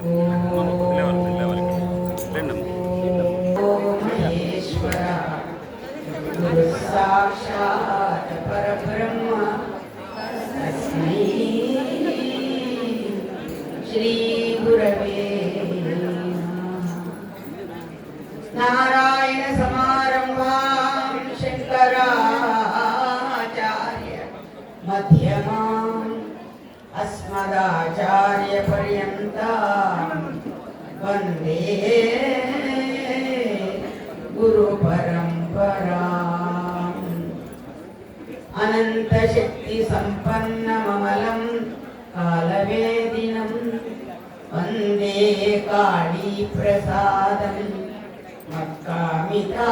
Oh. వందే గురు పరంపరా. అనంత శక్తి సంపన్నమమలం కాలవేదినం. వందే కాళీ ప్రసాదం మక్కామితార్థప్రదం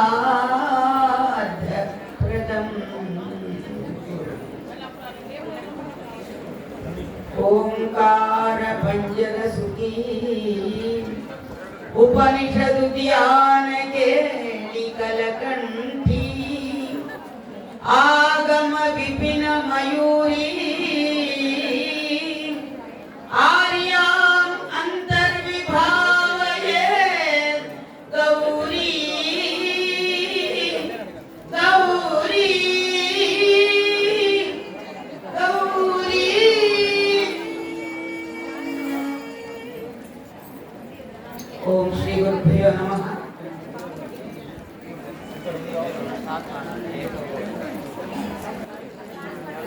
ఓంకార పంజర సుఖీ. ఉపనిషదు ధ్యాన కేళి కలకంఠీ ఆగమ విపిన మయూరీ ఆర్యాం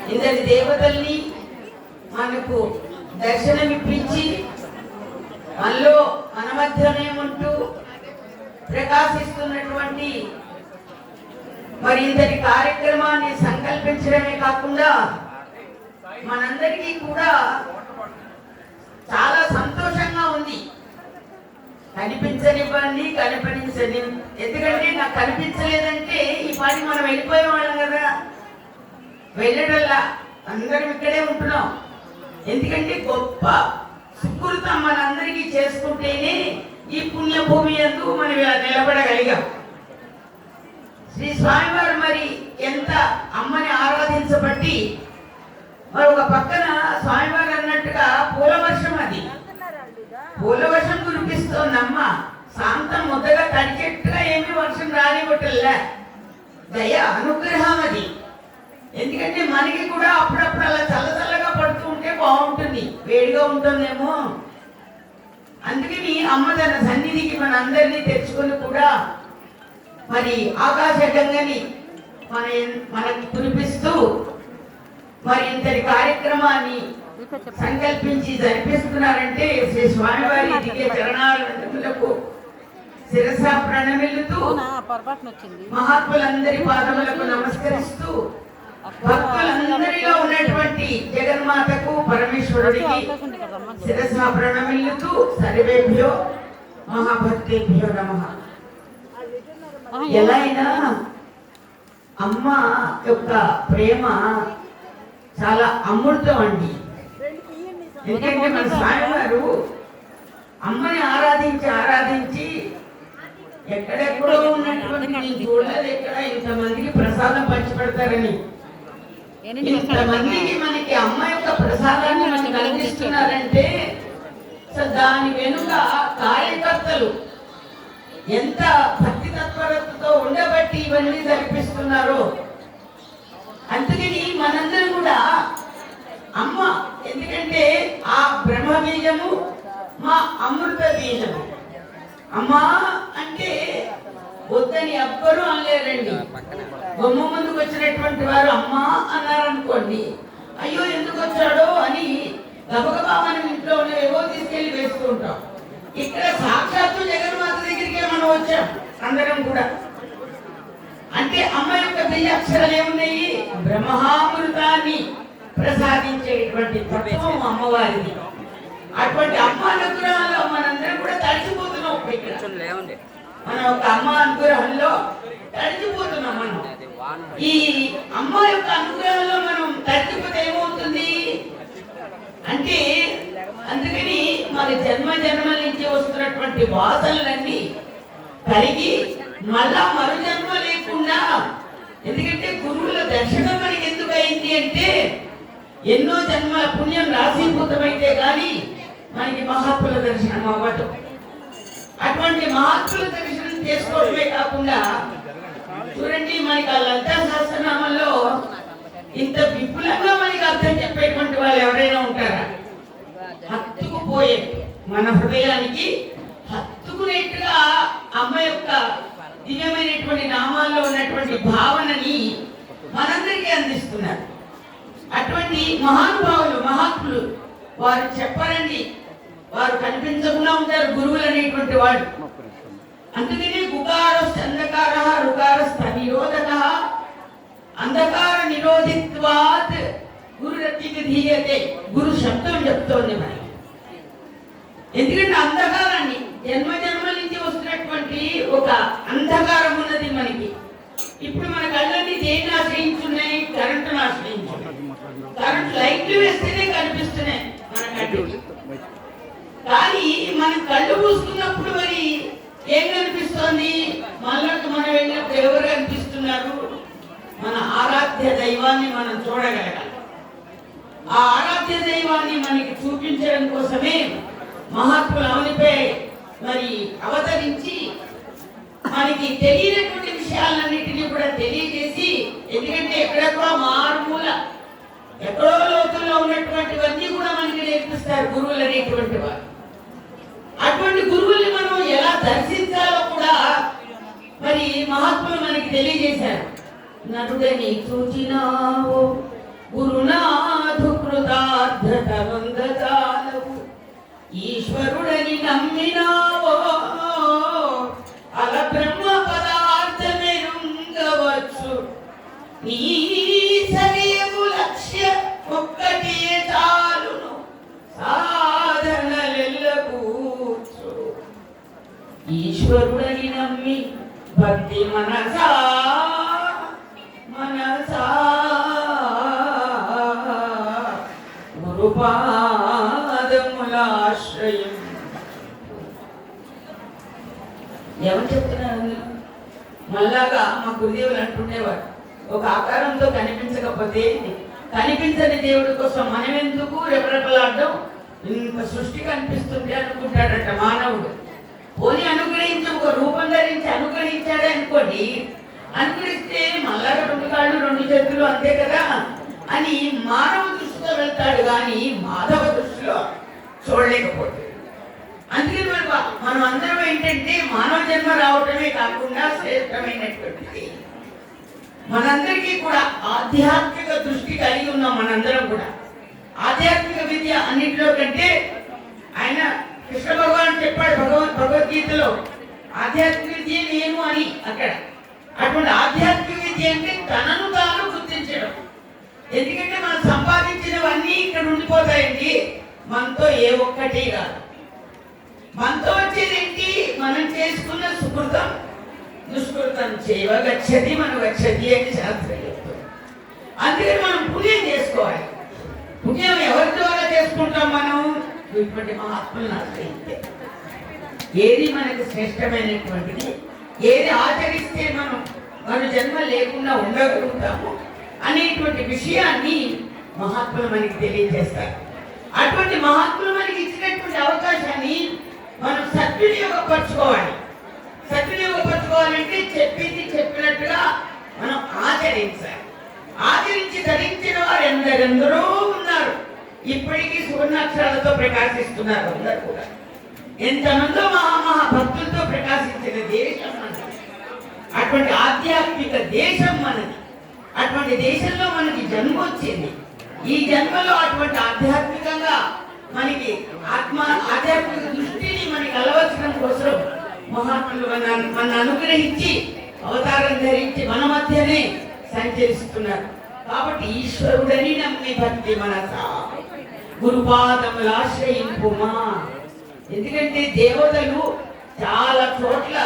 ఇందరి దేవతల్ని మనకు దర్శనమిప్పించి మనలో మన మధ్యనే ఉంటూ ప్రకాశిస్తున్నటువంటి మరి ఇంతటి కార్యక్రమాన్ని సంకల్పించడమే కాకుండా మనందరికీ కూడా చాలా సంతోషంగా ఉంది. కనిపించనివ్వండి కనిపించని ఎందుకంటే నాకు కనిపించలేదంటే పని మనం వెళ్ళిపోయే వాళ్ళం కదా. వెళ్ళడల్లా అందరం ఇక్కడే ఉంటున్నాం. ఎందుకంటే గొప్ప సుకృతం మనందరికీ చేసుకుంటేనే ఈ పుణ్యభూమి ఎందు మనం ఇలా నిలబడగలిగాం. శ్రీ స్వామివారు మరి ఎంత అమ్మని ఆరాధించబట్టి మరి ఒక పక్కన స్వామివారు అన్నట్టుగా పూల వర్షం అది. పూల వర్షం కురిపిస్తోందమ్మ. శాంతం ముద్దగా తడిచెట్టుగా ఏమి వర్షం రానివ్వటల్లా దయ అనుగ్రహం అది ఎందుకంటే మనకి కూడా అప్పుడప్పుడు అలా చల్ల చల్లగా పడుతూ ఉంటే బాగుంటుంది. వేడిగా ఉంటుందేమో. అందుకని అమ్మ తన సన్నిధికి మన అందరినీ తెచ్చుకొని కూడా మరి ఆకాశ గంగని మన మనకి కురిపిస్తూ మరి ఇంతటి కార్యక్రమాన్ని సంకల్పించి జరిపిస్తున్నారంటే శ్రీ స్వామివారి దిగే చరణాలకు శిరస ప్రణమిల్లుతూ మహాత్ములందరి పాదములకు నమస్కరిస్తూ భక్తులందరిలో ఉన్నటువంటి జగన్మాతకు పరమేశ్వరుడికి శిరస ప్రణమిల్లుతూ సర్వేభ్యో మహాభక్తేభ్యో నమః. ఎలా అయినా అమ్మ యొక్క ప్రేమ చాలా అమృతం అండి. ఎందుకంటే మన స్వామివారు అమ్మని ఆరాధించి ఆరాధించి ఎక్కడెక్కడో ఉన్నటువంటి నేను చూడలేదు ఎక్కడ ఇంతమందికి ప్రసాదం పంచిపెడతారని. ఇంతమందికి మనకి అమ్మ యొక్క ప్రసాదాన్ని మనకి అందిస్తున్నారంటే దాని వెనుక కార్యకర్తలు ఎంత భక్తి తత్పరతతో ఉండబట్టి ఇవన్నీ జరిపిస్తున్నారో. అందుకని మనందరం కూడా అమ్మ ఎందుకంటే ఆ బ్రహ్మ బీజము మా అమృత బీజము అమ్మా అంటే వద్దని ఎవ్వరూ అనలేరండి. బొమ్మ ముందుకు వచ్చినటువంటి వారు అమ్మా అన్నారు అనుకోండి అయ్యో ఎందుకు వచ్చాడో అని గబగబా మనం ఇంట్లో ఉన్న ఏవో తీసుకెళ్ళి వేస్తూ ఉంటాం. ఇక్కడ సాక్షాత్తు జగన్మాత దగ్గరికే మనం వచ్చాం? అందరం కూడా. అంటే అమ్మ యొక్క అక్షరాలు ఏమున్నాయి? బ్రహ్మామృతాన్ని ప్రసాదించేటువంటి తత్వం అమ్మవారిది. అటువంటి అమ్మ అనుగ్రహంలో మనందరం కూడా తడిచిపోతున్నాం ఇక్కడ. మన ఒక అమ్మ అనుగ్రహంలో తడిచిపోతున్నాం మనం. ఈ అమ్మ యొక్క అనుగ్రహంలో మనం తడిచిపోతే ఏమవుతుంది? అంటే అందుకని మన జన్మ జన్మల నుంచి వస్తున్నటువంటి వాసనలన్నీ కలిగి మళ్ళా మరు జన్మ లేకుండా ఎందుకంటే గురువుల దర్శనం మనకి ఎందుకు అయింది అంటే ఎన్నో జన్మల పుణ్యం రాశీభూతమైతే గాని మనకి మహాత్ముల దర్శనం అవ్వటం. అటువంటి మహాత్ముల దర్శనం చేసుకోవడమే కాకుండా చూడండి మనకి ఆ లలితా సహస్రనామంలో ఇంత విపులంగా మనకి అర్థం చెప్పేటువంటి వాళ్ళు ఎవరైనా ఉంటారా? హత్తుకుపోయే మన హృదయానికి హత్తుకునేట్టుగా అమ్మ యొక్క దివ్యమైనటువంటి నామాల్లో ఉన్నటువంటి భావనని మనందరికీ అందిస్తున్నారు. అటువంటి మహానుభావులు మహాత్ములు వారు చెప్పరండి. వారు కనిపించకుండా ఉంటారు గురువులు అనేటువంటి వాళ్ళు. అందుకనే గుకార అంధకార రుకారస్థ నిరోధక. అంధకార నిరోధిత్వాత్ గురురతికి ధీయతే గురు శబ్దం చెప్తోంది మనకి ఎందుకంటే అంధకారాన్ని జన్మ జన్మల నుంచి వస్తున్నటువంటి ఒక అంధకారం ఉన్నది మనకి. ఇప్పుడు మన కళ్ళన్నీ దేన్ని ఆశ్రయించున్నాయి? కరెంటును ఆశ్రయించున్నాయి. కరెంట్ లైట్లు వేస్తేనే కనిపిస్తున్నాయి మన కంటికి కానీ మనం కళ్ళు మూసుకున్నప్పుడు మరి ఏం కనిపిస్తోంది? మనలోకి మనం వెళ్ళినప్పుడు ఎవరు కనిపిస్తున్నారు మన ఆరాధ్య దైవాన్ని మనం చూడగలగాలి. ఆ ఆరాధ్య దైవాన్ని మనకి చూపించడం కోసమే మహాత్ములు అవనిపై మరి అవతరించి మనకి తెలియనటువంటి విషయాలన్నింటినీ కూడా తెలియజేసి ఎందుకంటే ఎక్కడెక్కడో మారుమూల ఎక్కడో లోతుల్లో ఉన్నటువంటివన్నీ కూడా మనకి నేర్పిస్తారు గురువులు అనేటువంటి వారు. అటువంటి గురువుల్ని మనం ఎలా దర్శించాలో కూడా మరి మహాత్ములు మనకి తెలియజేశారు. నరుడని చూచినావు గురునాథు కృతార్థత వందజాలవు ఈశ్వరుడని నమ్మినా ఈశ్వరుడని నమ్మి భక్తి మనసా మనసా. గురుపాదములాశ్రయం ఎవరు చెప్తున్నారు మళ్ళాగా మా గురుదేవులు అంటుండేవారు ఒక ఆకారంతో కనిపించకపోతే కనిపించని దేవుడి కోసం మనం ఎందుకు రెపరెపలాడడం? ఇంత సృష్టి కనిపిస్తుంటే అనుకుంటాడట మానవుడు. పోనీ అనుగ్రహించి ఒక రూపం ధరించి అనుగ్రహించాడు అనుకోండి అనుగ్రహిస్తే మళ్ళా రెండు కాళ్ళు రెండు చేతులు అంతే కదా అని మానవ దృష్టితో వెళ్తాడు కానీ మాధవ దృష్టిలో చూడలేకపోతాడు అందుకే మనకు మనం అందరం ఏంటంటే మానవ జన్మ రావటమే కాకుండా శ్రేష్టమైనటువంటిది. మనందరికీ కూడా ఆధ్యాత్మిక దృష్టి కలిగి ఉన్నాం మనందరం కూడా. ఆధ్యాత్మిక విద్య అన్నింటిలో కంటే చెప్పాడు భగవాన్ భగవద్గీతలో. ఆధ్యాత్మిక విద్య నేను అని అక్కడ. అటువంటి ఆధ్యాత్మిక విద్య అంటే తనను తాను గుర్తించడం. ఎందుకంటే మనం సంపాదించినవన్నీ ఇక్కడ ఉండిపోతాయండి. మనతో ఏ ఒక్కటి కాదు. మనతో వచ్చేది ఏంటి? మనం చేసుకున్న సుకృతం దుష్కృతం చేయవగచ్చది మనం గచ్చది అని శాస్త్రం చెప్తుంది. అందుకని మనం పుణ్యం చేసుకోవాలి. పుణ్యం ఎవరి ద్వారా చేసుకుంటాం మనం? ఇటువంటి మహాత్ములను ఆశ్రయిస్తే ఏది మనకు శ్రేష్టమైనటువంటిది? ఏది ఆచరిస్తే మనం మన జన్మ లేకుండా ఉండగలుగుతాము? అనేటువంటి విషయాన్ని మహాత్ములు మనకి తెలియజేస్తారు. అటువంటి మహాత్ములు మనకి ఇచ్చినటువంటి అవకాశాన్ని మనం సద్వినియోగపరచుకోవాలి. సద్వినియోగపరచుకోవాలంటే చెప్పింది చెప్పినట్టుగా మనం ఆచరించాలి. ఆచరించి ధరించిన వారు ఎందరెందరో ఉన్నారు. ఇప్పటికీ సువర్ణాక్షరాలతో ప్రకాశిస్తున్నారు అందరు కూడా. ఎంతమందో మహామహా భక్తులతో ప్రకాశించిన దేశం మనది. అటువంటి ఆధ్యాత్మిక దేశం మనది. అటువంటి దేశంలో మనకి జన్మ వచ్చింది. ఈ జన్మలో అటువంటి ఆధ్యాత్మికంగా మనకి ఆత్మ ఆధ్యాత్మిక దృష్టిని మనకి అలవర్చడం కోసం మహాత్ములు మన మన అనుగ్రహించి అవతారం ధరించి మన మధ్యనే సంచరిస్తున్నారు. కాబట్టి ఈశ్వరుడని నమ్మి భక్తి మనస. గురుపాదములు ఆశ్రయింపుమా. ఎందుకంటే దేవతలు చాలా చోట్ల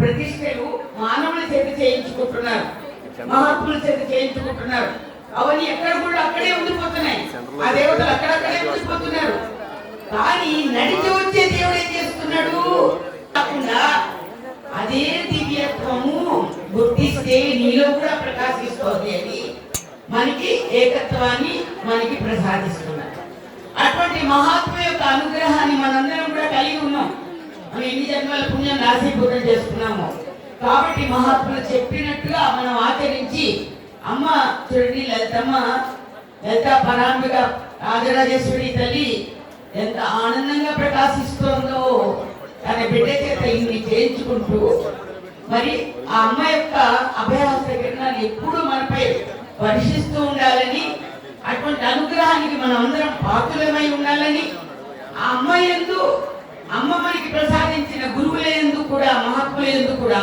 ప్రతిష్టలు మానవుల చేత చేయించుకుంటున్నారు. మహాత్ముల చేత చేయించుకుంటున్నారు. అవన్నీ ఎక్కడ కూడా అక్కడే ఉండిపోతున్నాయి. ఆ దేవతలు అక్కడక్కడే ఉండిపోతున్నారు. కానీ నడిచి వచ్చే దేవుడు ఏం చేస్తున్నాడు? కాకుండా అదే దివ్యత్వము గుర్తిస్తే నీలో కూడా ప్రకాశిస్తోంది అని మనకి ఏకత్వాన్ని మనకి ప్రసాదిస్తుంది. అటువంటి మహాత్మ యొక్క అనుగ్రహాన్ని మనందరం కూడా కలిగి ఉన్నాం. మనం ఎన్ని జన్మల పుణ్యం నాశీభూతం చేసుకున్నాము. కాబట్టి మహాత్ములు చెప్పినట్టుగా మనం ఆచరించి అమ్మ చూడండి లలితమ్మ లలిత పరాంబిక రాజరాజేశ్వరి తల్లి ఎంత ఆనందంగా ప్రకాశిస్తోందో. తన బిడ్డ చేత ఇన్ని చేయించుకుంటూ మరి ఆ అమ్మ యొక్క అభయహస్త కిరణాలు ఎప్పుడూ మనపై వర్షిస్తూ ఉండాలని అటువంటి అనుగ్రహానికి మనం అందరం పాత్రులమై ఉండాలని ఆ అమ్మ ఎందు అమ్మ మనకి ప్రసాదించిన గురువుల ఎందు కూడా మహాత్ముల ఎందు కూడా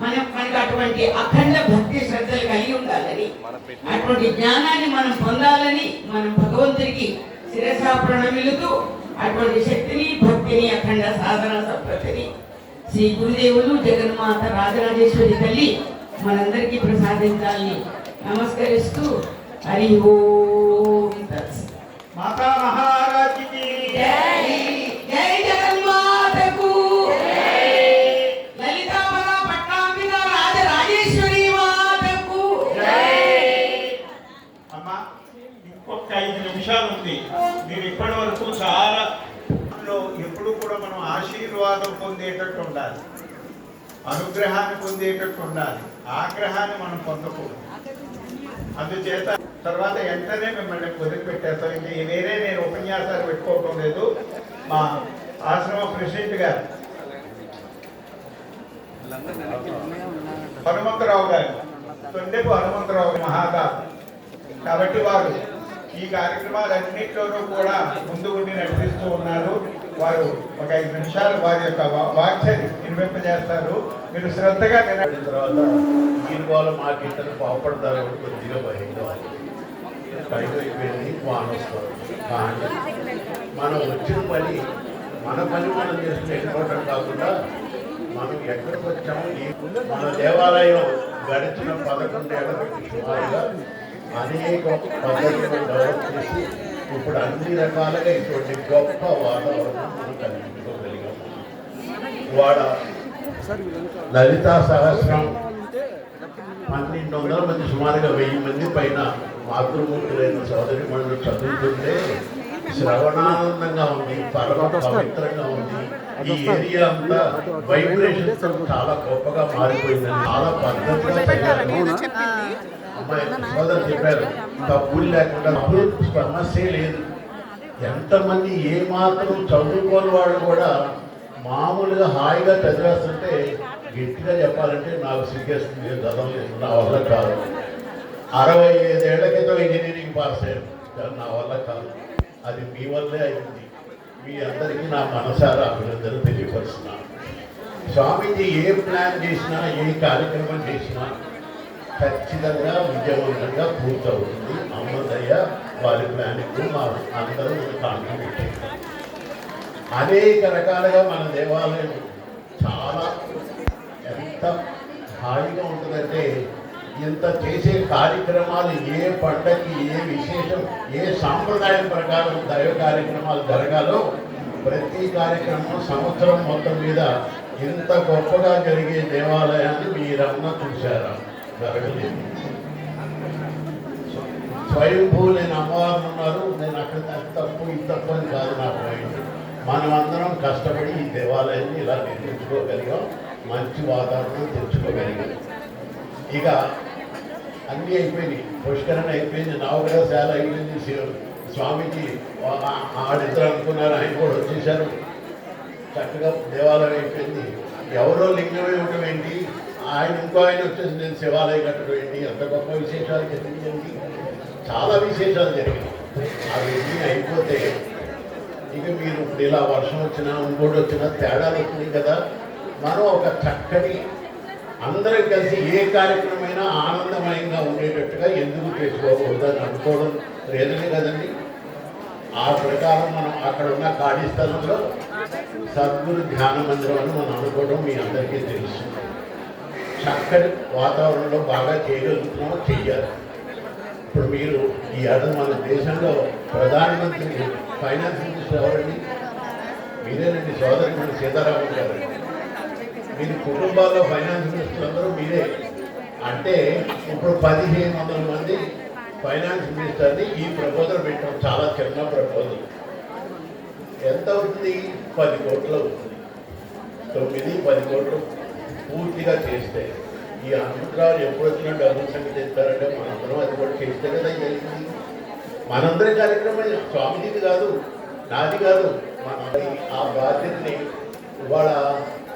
మన మనకి అటువంటి అఖండ భక్తి శ్రద్ధలు కలిగి ఉండాలని అటువంటి జ్ఞానాన్ని మనం పొందాలని మనం భగవంతుడికి శిరస ప్రణమిలుతూ అటువంటి శక్తిని భక్తిని అఖండ సాధన సంపత్తిని శ్రీ గురుదేవులు జగన్మాత రాజరాజేశ్వరి తల్లి మనందరికీ ప్రసాదించాలని నమస్కరిస్తూ హరి ఓం. మాతా మహారాజ్కి. జై. జై జగన్మాతకు. లలితాంబర పట్టాంబిక రాజరాజేశ్వరి మాతకు. అమ్మా ఇంకొక ఐదు నిమిషాలు ఉంది మీరు ఇప్పటి వరకు చాలా ఎప్పుడు కూడా మనం ఆశీర్వాదం పొందేటట్టు ఉండాలి. అనుగ్రహాన్ని పొందేటట్టు ఉండాలి. ఆగ్రహాన్ని మనం పొందకూడదు. అందుచేత తర్వాత వెంటనే మిమ్మల్ని వదిలిపెట్టేస్తాం. ఇంకా వేరే నేను ఉపన్యాసాలు పెట్టుకోవటం లేదు. మా ఆశ్రమ ప్రెసిడెంట్ గారు. హనుమంతరావు గారు. తొండెపు హనుమంతరావు మహాదాస్ కాబట్టి వారు ఈ కార్యక్రమాలన్నింటిలోనూ కూడా ముందు ఉండి నడిపిస్తూ ఉన్నారు. వారు ఒక ఐదు నిమిషాలు వారి యొక్క వాక్యని వినిపింపజేస్తారు. మీరు శ్రద్ధగా వినండి. తర్వాత దీని మాకు ఇతను బాగుపడతారు. కొద్దిగా భయంగా ఉంది. పైగా అయిపోయింది వాన కానీ మనం వచ్చిన పని మన పని మనం చేసుకుని వెళ్ళిపోవటం కాకుండా మనం ఎక్కడికి వచ్చాము మన దేవాలయం గడిచిన పదకొండేళ్ళ నుంచి సుమారుగా అనేక పద్ధతులను డెవలప్ చేసి ఇప్పుడు అన్ని రకాలుగా ఇటువంటి గొప్ప వాతావరణం మనం కలిగించుకోగలిగాం వాడ లలితా సహస్రం పన్నెండు వందల మంది సుమారుగా వెయ్యి మంది పైన మాతృమూర్తులైన సోదరి మండలి చదువుతుంటే శ్రవణానందంగా ఉంది పరమ పవిత్రంగా ఉంది ఈ ఏరియా అంతా వైబ్రేషన్ చాలా గొప్పగా మారిపోయింది చాలా పద్ధతిగా. అమ్మాయి సోదరు చెప్పారు తప్పులు లేకుండా సమస్య లేదు ఎంతమంది ఏ మాత్రం చదువుకోని వాళ్ళు కూడా మామూలుగా హాయిగా చదివేస్తుంటే గట్టిగా చెప్పాలంటే నాకు సిగ్గేస్తుంది చదవలేదు నా వల్ల కాదు అరవై ఐదేళ్ళ క్రితం ఇంజనీరింగ్ పాస్ అయ్యాను. కానీ నా వల్ల కాదు. అది మీ వల్లే అయింది. మీ అందరికీ నా మనసారా అభినందన తెలియపరుస్తున్నాను. స్వామీజీ ఏ ప్లాన్ చేసినా ఏ కార్యక్రమం చేసినా ఖచ్చితంగా విజయవంతంగా పూర్తవుతుంది. అమ్మదయ్య వారి ప్లానింగ్ మా అందరూ కాంట్రిబ్యూట్ అనేక రకాలుగా మన దేవాలయం చాలా ఎంత హాయిగా ఉంటుందంటే ఇంత చేసే కార్యక్రమాలు ఏ పండగకి ఏ విశేషం ఏ సాంప్రదాయం ప్రకారం దైవ కార్యక్రమాలు జరగాలో ప్రతి కార్యక్రమం సంవత్సరం మొత్తం మీద ఇంత గొప్పగా జరిగే దేవాలయాన్ని మీరన్న చూశారా? జరగలేదు. స్వయంభూ నేను అమ్మవారు ఉన్నారు. నేను అక్కడ తప్పు ఇది తప్పు అని కాదు నా పాయింట్. మనం అందరం కష్టపడి ఈ దేవాలయాన్ని ఇలా నిర్మించుకోగలిగాం. మంచి వాతావరణం తెచ్చుకోగలిగాం. ఇక అన్నీ అయిపోయినాయి. పుష్కరణ అయిపోయింది. నవగ్రహశాల అయిపోయింది. స్వామికి ఆడిద్దరు అనుకున్నారు. ఆయన కూడా వచ్చేసారు. చక్కగా దేవాలయం అయిపోయింది. ఎవరో లింగమే ఉండడం ఏంటి? ఆయన ఇంకో ఆయన వచ్చేసి నేను శివాలయం కట్టడం ఏంటి? అంత గొప్ప విశేషాలు జరిగింది చాలా విశేషాలు జరిగినాయి. అవన్నీ అయిపోతే ఇక మీరు ఇప్పుడు ఇలా వర్షం వచ్చినా ఇంకోటి వచ్చినా తేడాలు వచ్చినాయి కదా. మనం ఒక చక్కటి అందరం కలిసి ఏ కార్యక్రమమైనా ఆనందమయంగా ఉండేటట్టుగా ఎందుకు చేసుకోకూడదు అని అనుకోవడం లేదని కదండి. ఆ ప్రకారం మనం అక్కడ ఉన్న ఖాళీ స్థలంలో సద్గురు ధ్యాన మందిరం అని మనం అనుకోవడం మీ అందరికీ తెలుసు. చక్కటి వాతావరణంలో బాగా చేయగలుగుతున్నామో చెయ్యాలి. ఇప్పుడు మీరు ఈ ఏడాది మన దేశంలో ప్రధానమంత్రి ఫైనాన్స్ మినిస్టర్ ఎవరండి? మీరేనండి సోదరి మన సీతారామన్ గారు. మీరు కుటుంబాల్లో ఫైనాన్స్ మినిస్టర్ అందరూ మీరే. అంటే ఇప్పుడు పదిహేను వందల మంది ఫైనాన్స్ మినిస్టర్ని ఈ ప్రపోజల్ పెట్టడం చాలా చిన్న ప్రపోజల్. ఎంత అవుతుంది? పది కోట్లు అవుతుంది. తొమ్మిది పది కోట్లు పూర్తిగా చేస్తే. ఈ అనుగ్రహాలు ఎప్పుడు వచ్చినా డబ్బుల సంగతి ఇస్తారంటే మనందరం అది కూడా చేస్తే కదా జరిగింది. మనందరి కార్యక్రమం స్వామిజీది కాదు నాది కాదు. మన ఆ బాధ్యతని ఇవాళ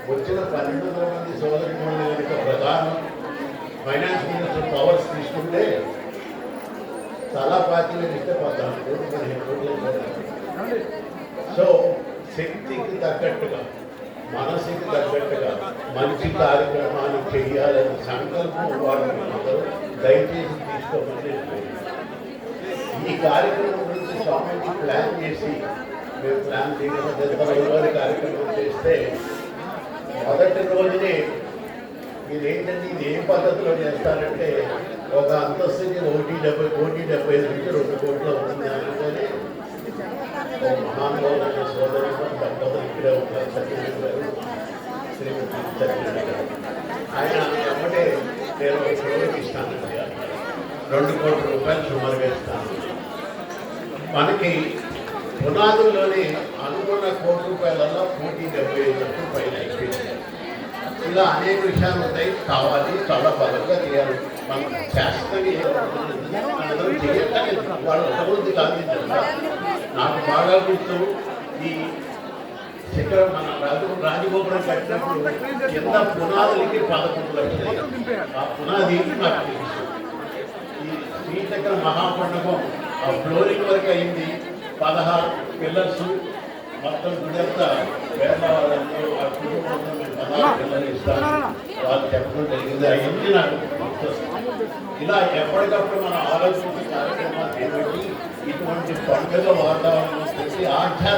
వచ్చిన పన్నెండు వందల మంది సోదరి యొక్క ప్రధానం ఫైనాన్స్ మినిస్టర్ పవర్స్ తీసుకుంటే చాలా పార్టీలు ఇస్తే పద్నాలుగు కోట్లు పదిహేను కోట్లు సో శక్తికి తగ్గట్టుగా మనసుకి తగ్గట్టుగా మంచి కార్యక్రమాలు చేయాలని సంకల్పం వాళ్ళు అందరూ దయచేసి తీసుకోమని ఈ కార్యక్రమం గురించి స్వామికి ప్లాన్ చేసి మేము ప్లాన్ చేయడం కార్యక్రమం చేస్తే మొదటి రోజునే మీరేంటంటే ఇది ఏ పద్ధతిలో చేస్తారంటే ఒక అంతస్తుకి ఒకటి డెబ్బై కోటి డెబ్బై ఐదు నుంచి రెండు కోట్లు అవుతుంది అనగానే ఓ మహానుభావులైన సోదరు దంపతులు ఇక్కడే ఉంటారు సత్యనారాయణ గారు శ్రీమతి సత్యనారాయణ గారు. ఆయన ఎమ్మటే నేను ఒక రోజుకి ఇస్తాను. రెండు కోట్ల రూపాయలు సుమారుగా ఇస్తాను. మనకి పునాదుల్లోనే అనుకున్న కోటి రూపాయలలో కోటి డెబ్బై ఐదు లక్షలు పైన అయిపోయింది. ఇలా అనేక విషయాలు ఉంటాయి. కావాలి చాలా బలంగా చేయాలి. మనం చేస్తని అందరూ చేయట్లేదు వాళ్ళ అభివృద్ధి కాదు నాకు బాగా గుర్తు ఈ శిఖరం మన రాజు రాజగోపురం కట్టినప్పుడు కింద పునాదులకి పదకొండు లక్షలు ఆ పునాది నాకు తెలుసు. ఈ శ్రీచక్ర మహాపండకం ఆ ఫ్లోరింగ్ వరకు అయింది. పదహారు పిల్లర్స్ మొత్తం గుడంతా ఆ వాళ్ళు చెప్పడం జరిగింది. అవన్నీ నాకు ఇలా ఎప్పటికప్పుడు మనం ఆలోచించే కార్యక్రమాలు చేపట్టి ఇటువంటి పండుగ వాతావరణం పెట్టి ఆధ్యాత్మిక